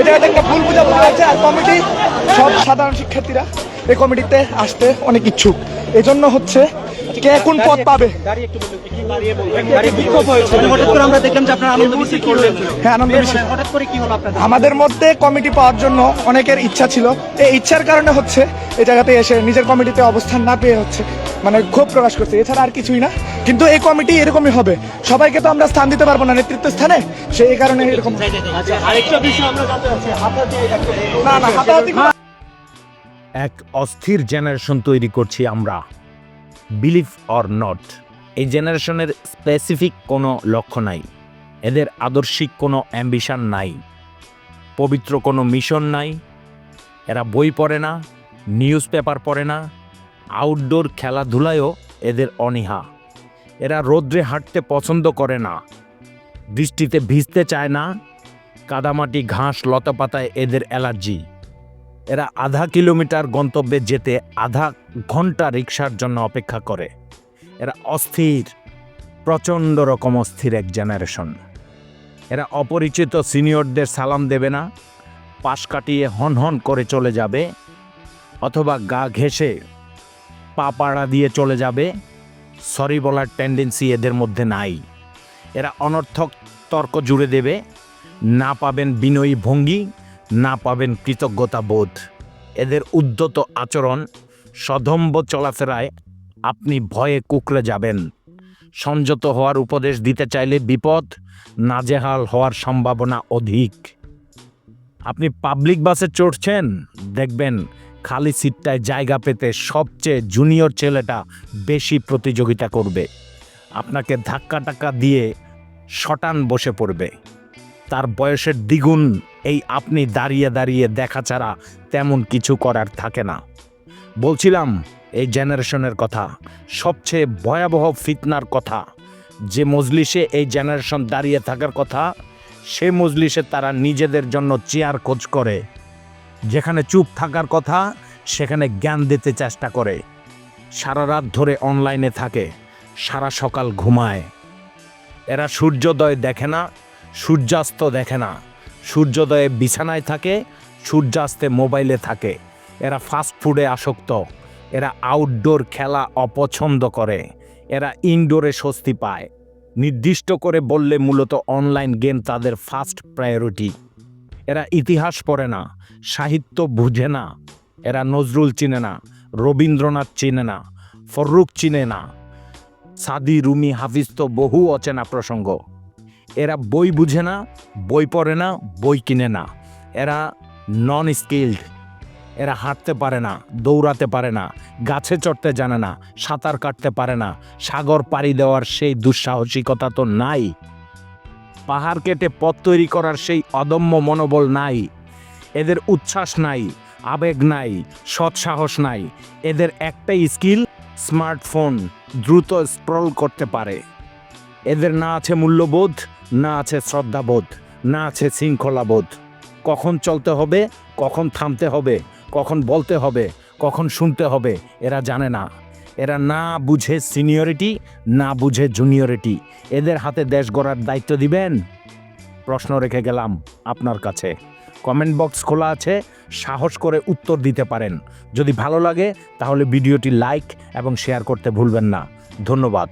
এটা একটা ভুল বোঝাবুঝি হয়েছে আর কমিটি সব সাধারণ শিক্ষার্থীরা এই কমিটিতে আসতে অনেক ইচ্ছুক। এজন্য হচ্ছে কে কোন পদ পাবে? করলেন। হ্যাঁ আপনাদের? আমাদের মধ্যে কমিটি পাওয়ার জন্য অনেকের ইচ্ছা ছিল। এই ইচ্ছার কারণে হচ্ছে এই জায়গাতে এসে নিজের কমিটিতে অবস্থান না পেয়ে হচ্ছে। মানে ক্ষোভ প্রকাশ করছে। এছাড়া আর কিছুই না। কিন্তু এই কমিটি এরকমই হবে। সবাইকে তো আমরা স্থান দিতে পারব না নেতৃত্ব স্থানে সেই কারণে এরকম আচ্ছা আরেকটা বিষয় আমরা জানতে চাচ্ছি হাতাহাতি না না হাতাহাতি এক অস্থির জেনারেশন তৈরি করছি আমরা। Believe or not. এই জেনারেশনের স্পেসিফিক কোনো লক্ষ্য নাই। এদের আদর্শিক কোনো অ্যাম্বিশন নাই। পবিত্র কোনো মিশন নাই। এরা বই পড়ে না নিউজ পেপার পড়ে না আউটডোর খেলাধুলায়ও এদের অনীহা। এরা রোদ্রে হাঁটতে পছন্দ করে না। বৃষ্টিতে ভিজতে চায় না। কাদামাটি ঘাস লতাপাতায় এদের অ্যালার্জি। এরা আধা কিলোমিটার গন্তব্যে যেতে আধা ঘণ্টা রিক্সার জন্য অপেক্ষা করে। এরা অস্থির, প্রচণ্ড রকম অস্থির এক জেনারেশন। এরা অপরিচিত সিনিয়রদের সালাম দেবে না। পাশ কাটিয়ে হন হন করে চলে যাবে। অথবা গা ঘেঁষে পা পাড়া দিয়ে চলে যাবে। সরি বলার টেন্ডেন্সি এদের মধ্যে নাই। এরা অনর্থক তর্ক জুড়ে দেবে। না পাবেন বিনয়ী ভঙ্গি, না পাবেন কৃতজ্ঞতা বোধ। এদের উদ্যত আচরণ সদম্ব চলাফেরায় আপনি ভয়ে কুকড়ে যাবেন। সংযত হওয়ার উপদেশ দিতে চাইলে বিপদ, নাজেহাল হওয়ার সম্ভাবনা অধিক। আপনি পাবলিক বাসে চড়ছেন, দেখবেন খালি সিটটায় জায়গা পেতে সবচেয়ে জুনিয়র ছেলেটা বেশি প্রতিযোগিতা করবে। আপনাকে ধাক্কা টাক্কা দিয়ে শটান বসে পড়বে। তার বয়সের দ্বিগুণ এই আপনি দাঁড়িয়ে দাঁড়িয়ে দেখা ছাড়া তেমন কিছু করার থাকে না। বলছিলাম এই জেনারেশনের কথা, সবচেয়ে ভয়াবহ ফিতনার কথা, যে মজলিসে এই জেনারেশন দাঁড়িয়ে থাকার কথা, সে মজলিসে তারা নিজেদের জন্য চেয়ার খোঁজ করে, যেখানে চুপ থাকার কথা সেখানে জ্ঞান দিতে চেষ্টা করে। সারা রাত ধরে অনলাইনে থাকে, সারা সকাল ঘুমায়। এরা সূর্যোদয় দেখে না, সূর্যাস্ত দেখে না। সূর্যোদয়ে বিছানায় থাকে, সূর্যাস্তে মোবাইলে থাকে। এরা ফাস্ট ফুডে আসক্ত, এরা আউটডোর খেলা অপছন্দ করে, এরা ইনডোরে স্বস্তি পায়। নির্দিষ্ট করে বললে মূলত অনলাইন গেম তাদের ফার্স্ট প্রায়োরিটি এরা ইতিহাস পড়ে না, সাহিত্য বুঝে না। এরা নজরুল চিনে না, রবীন্দ্রনাথ চিনে না ফররুখ চিনে না, সাদি, রুমি, হাফিজ তো বহু অচেনা প্রসঙ্গ। এরা বই বুঝে না, বই পড়ে না, বই কিনে না। এরা নন স্কিল্ড এরা হাঁটতে পারে না, দৌড়াতে পারে না, গাছে চড়তে জানে না, সাঁতার কাটতে পারে না, সাগর পাড়ি দেওয়ার সেই দুঃসাহসিকতা তো নাই। পাহাড় কেটে পথ তৈরি করার সেই অদম্য মনোবল নাই। এদের উচ্ছ্বাস নাই। আবেগ নাই সৎসাহস নাই। এদের একটাই স্কিল, স্মার্টফোন, দ্রুত স্ক্রল করতে পারে। এদের না আছে মূল্যবোধ, না আছে শ্রদ্ধাবোধ, না আছে শৃঙ্খলাবোধ। কখন চলতে হবে, কখন থামতে হবে, কখন বলতে হবে, কখন শুনতে হবে, এরা জানে না। এরা না বুঝে সিনিয়রিটি, না বুঝে জুনিয়রিটি। এদের হাতে দেশ গড়ার দায়িত্ব দিবেন? প্রশ্ন রেখে গেলাম আপনার কাছে। কমেন্ট বক্স খোলা আছে, সাহস করে উত্তর দিতে পারেন। যদি ভালো লাগে, তাহলে ভিডিওটি লাইক এবং শেয়ার করতে ভুলবেন না। ধন্যবাদ।